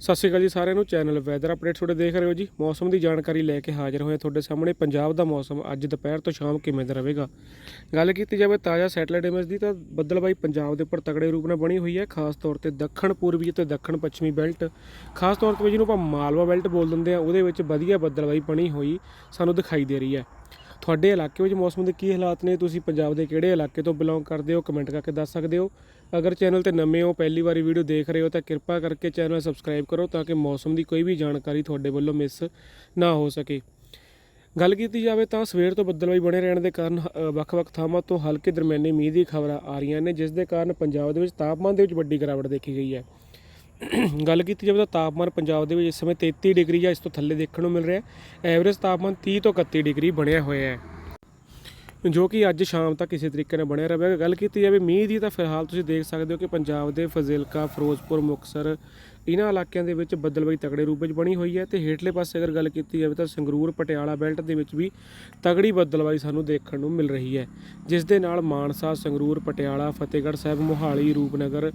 ਸਤਿ ਸ਼੍ਰੀ ਅਕਾਲ ਜੀ ਸਾਰਿਆਂ ਨੂੰ। ਚੈਨਲ ਵੈਦਰ ਅਪਡੇਟ ਤੁਹਾਡੇ ਦੇਖ ਰਹੇ ਹੋ ਜੀ। ਮੌਸਮ ਦੀ ਜਾਣਕਾਰੀ ਲੈ ਕੇ ਹਾਜ਼ਰ ਹੋਏ ਹਾਂ ਤੁਹਾਡੇ ਸਾਹਮਣੇ। ਪੰਜਾਬ ਦਾ ਮੌਸਮ ਅੱਜ ਦੁਪਹਿਰ ਤੋਂ ਸ਼ਾਮ ਕਿਵੇਂ ਦਾ ਰਹੇਗਾ? ਗੱਲ ਕੀਤੀ ਜਾਵੇ ਤਾਜ਼ਾ ਸੈਟਲਾਈਟ ਇਮੇਜ ਦੀ ਤਾਂ ਬੱਦਲਬਾਈ ਪੰਜਾਬ ਦੇ ਉੱਪਰ ਤਕੜੇ ਰੂਪ ਨਾਲ ਬਣੀ ਹੋਈ ਹੈ। ਖਾਸ ਤੌਰ ਤੇ ਦੱਖਣ, ਪੂਰਬੀ ਅਤੇ ਦੱਖਣ ਪੱਛਮੀ ਬੈਲਟ ਖਾਸ ਤੌਰ ਤੇ ਜਿਹਨੂੰ ਆਪਾਂ ਮਾਲਵਾ ਬੈਲਟ ਬੋਲ ਦਿੰਦੇ ਆ ਉਹਦੇ ਵਿੱਚ ਵਧੀਆ ਬੱਦਲਬਾਈ ਬਣੀ ਹੋਈ ਸਾਨੂੰ ਦਿਖਾਈ ਦੇ ਰਹੀ ਹੈ। ਤੁਹਾਡੇ ਇਲਾਕੇ ਵਿੱਚ ਮੌਸਮ ਦੇ ਕੀ ਹਾਲਾਤ ਨੇ? ਤੁਸੀਂ ਪੰਜਾਬ ਦੇ ਕਿਹੜੇ ਇਲਾਕੇ ਤੋਂ ਬਿਲੋਂਗ ਕਰਦੇ ਹੋ? ਕਮੈਂਟ ਕਰਕੇ ਦੱਸ ਸਕਦੇ ਹੋ। ਅਗਰ ਚੈਨਲ ਤੇ ਨਵੇਂ ਹੋ ਪਹਿਲੀ ਵਾਰੀ ਵੀਡੀਓ ਦੇਖ ਰਹੇ ਹੋ ਤਾਂ ਕਿਰਪਾ ਕਰਕੇ ਚੈਨਲ ਸਬਸਕ੍ਰਾਈਬ ਕਰੋ ਤਾਂ ਕਿ ਮੌਸਮ ਦੀ ਕੋਈ ਵੀ ਜਾਣਕਾਰੀ ਤੁਹਾਡੇ ਵੱਲੋਂ ਮਿਸ ਨਾ ਹੋ ਸਕੇ। ਗੱਲ ਕੀਤੀ ਜਾਵੇ ਤਾਂ ਸਵੇਰ ਤੋਂ ਬੱਦਲਬਾਈ ਬਣੇ ਰਹਿਣ ਦੇ ਕਾਰਨ ਅ, ਵੱਖ-ਵੱਖ ਥਾਵਾਂ ਤੋਂ ਹਲਕੇ ਦਰਮਿਆਨੇ ਮੀਂਹ ਦੀ ਖਬਰਾਂ ਆ ਰਹੀਆਂ ਨੇ ਜਿਸ ਦੇ ਕਾਰਨ ਪੰਜਾਬ ਦੇ ਵਿੱਚ ਤਾਪਮਾਨ ਦੇ ਵਿੱਚ ਵੱਡੀ ਗਿਰਾਵਟ ਦੇਖੀ ਗਈ ਹੈ। ਗੱਲ ਕੀਤੀ ਜਾਵੇ ਤਾਂ ਤਾਪਮਾਨ ਪੰਜਾਬ ਦੇ ਵਿੱਚ ਇਸ ਸਮੇਂ 33 ਡਿਗਰੀ ਜਾਂ ਇਸ ਤੋਂ ਥੱਲੇ ਦੇਖਣ ਨੂੰ ਮਿਲ ਰਿਹਾ ਹੈ। ਐਵਰੇਜ ਤਾਪਮਾਨ 30 ਤੋਂ 31 ਡਿਗਰੀ ਬਣਿਆ ਹੋਇਆ ਹੈ। ਜੋ ਕਿ ਅੱਜ ਸ਼ਾਮ ਤੱਕ ਕਿਸੇ ਤਰੀਕੇ ਨਾਲ ਬਣਿਆ ਰਹੇਗਾ ਗੱਲ ਕੀਤੀ ਜਾਵੇ ਮੀਂਹ ਦੀ, ਤਾਂ ਫਿਲਹਾਲ ਤੁਸੀਂ ਦੇਖ ਸਕਦੇ ਹੋ ਕਿ ਪੰਜਾਬ ਦੇ ਫਜ਼ਿਲਕਾ, ਫਿਰੋਜ਼ਪੁਰ, ਮੁਕਤਸਰ ਇਹਨਾਂ ਇਲਾਕਿਆਂ ਦੇ ਵਿੱਚ ਬੱਦਲਬਾਈ ਤਗੜੇ ਰੂਪ ਵਿੱਚ ਬਣੀ ਹੋਈ ਹੈ ਤੇ ਹੇਠਲੇ ਪਾਸੇ ਅਗਰ ਗੱਲ ਕੀਤੀ ਜਾਵੇ ਤਾਂ ਸੰਗਰੂਰ, ਪਟਿਆਲਾ ਬੈਲਟ ਦੇ ਵਿੱਚ ਵੀ ਤਗੜੀ ਬੱਦਲਬਾਈ ਸਾਨੂੰ ਦੇਖਣ ਨੂੰ ਮਿਲ ਰਹੀ ਹੈ। ਜਿਸ ਦੇ ਨਾਲ ਮਾਨਸਾ, ਸੰਗਰੂਰ, ਪਟਿਆਲਾ, ਫਤਿਹਗੜ੍ਹ ਸਾਹਿਬ, ਮੋਹਾਲੀ, ਰੂਪਨਗਰ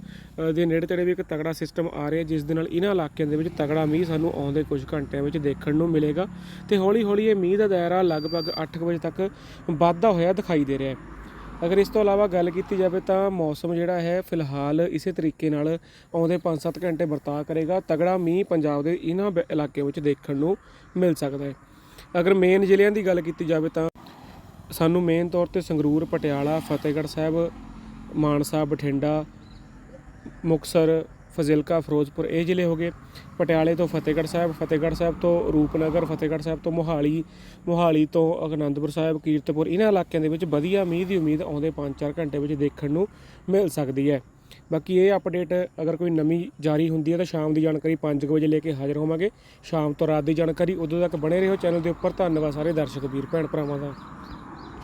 ਦੇ ਨੇੜੇ ਤੇੜੇ ਵੀ ਇੱਕ ਤਗੜਾ ਸਿਸਟਮ ਆ ਰਿਹਾ ਜਿਸ ਦੇ ਨਾਲ ਇਹਨਾਂ ਇਲਾਕਿਆਂ ਦੇ ਵਿੱਚ ਤਗੜਾ ਮੀਂਹ ਸਾਨੂੰ ਆਉਂਦੇ ਕੁਝ ਘੰਟਿਆਂ ਵਿੱਚ ਦੇਖਣ ਨੂੰ ਮਿਲੇਗਾ। ਤੇ ਹੌਲੀ ਹੌਲੀ ਇਹ ਮੀਂਹ ਦਾ ਦਾਇਰਾ ਲਗਭਗ 8 ਵਜੇ ਤੱਕ ਵਾਧਾ ਹੋਇਆ ਦਿਖਾਈ ਦੇ ਰਿਹਾ ਹੈ। ਅਗਰ ਇਸ ਤੋਂ ਇਲਾਵਾ ਗੱਲ ਕੀਤੀ ਜਾਵੇ ਤਾਂ ਮੌਸਮ ਜਿਹੜਾ ਹੈ, ਫਿਲਹਾਲ ਇਸੇ ਤਰੀਕੇ ਨਾਲ ਆਉਂਦੇ 5-7 ਘੰਟੇ ਵਰਤਾ ਕਰੇਗਾ। ਤਗੜਾ ਮੀਂਹ ਪੰਜਾਬ ਦੇ ਇਹਨਾਂ ਬ- ਇਲਾਕਿਆਂ ਵਿੱਚ ਦੇਖਣ ਨੂੰ ਮਿਲ ਸਕਦਾ ਹੈ। ਅਗਰ ਮੇਨ ਜ਼ਿਲ੍ਹਿਆਂ ਦੀ ਗੱਲ ਕੀਤੀ ਜਾਵੇ ਤਾਂ ਸਾਨੂੰ ਮੇਨ ਤੌਰ ਤੇ ਸੰਗਰੂਰ, ਪਟਿਆਲਾ, ਫਤਿਹਗੜ੍ਹ ਸਾਹਿਬ, ਮਾਨਸਾ, ਬਠਿੰਡਾ, ਮੁਕਤਸਰ ਫਜ਼ਿਲਕਾ, ਫਿਰੋਜ਼ਪੁਰ, ਇਹ ਜ਼ਿਲ੍ਹੇ ਹੋ ਗਏ। ਪਟਿਆਲੇ ਤੋਂ ਫਤਿਹਗੜ੍ਹ ਸਾਹਿਬ ਫਤਿਹਗੜ੍ਹ ਸਾਹਿਬ ਤੋਂ ਰੂਪਨਗਰ, ਫਤਿਹਗੜ੍ਹ ਸਾਹਿਬ ਤੋਂ ਮੋਹਾਲੀ ਮੋਹਾਲੀ ਤੋਂ ਅਨੰਦਪੁਰ ਸਾਹਿਬ, ਕੀਰਤਪੁਰ, ਇਹਨਾਂ ਇਲਾਕਿਆਂ ਦੇ ਵਿੱਚ ਵਧੀਆ ਮੀਂਹ ਦੀ ਉਮੀਦ ਆਉਂਦੇ 5-4 ਘੰਟੇ ਵਿੱਚ ਦੇਖਣ ਨੂੰ ਮਿਲ ਸਕਦੀ ਹੈ। ਬਾਕੀ ਇਹ ਅਪਡੇਟ ਅਗਰ ਕੋਈ ਨਵੀਂ ਜਾਰੀ ਹੁੰਦੀ ਹੈ ਤਾਂ ਸ਼ਾਮ ਦੀ ਜਾਣਕਾਰੀ 5 ਵਜੇ ਲੈ ਕੇ ਹਾਜ਼ਰ ਹੋਵਾਂਗੇ। ਸ਼ਾਮ ਤੋਂ ਰਾਤ ਦੀ ਜਾਣਕਾਰੀ ਉਦੋਂ ਤੱਕ ਬਣੇ ਰਹੋ। ਚੈਨਲ ਦੇ ਉੱਪਰ ਧੰਨਵਾਦ ਸਾਰੇ ਦਰਸ਼ਕ, ਵੀਰ, ਭੈਣ ਭਰਾਵਾਂ ਦਾ।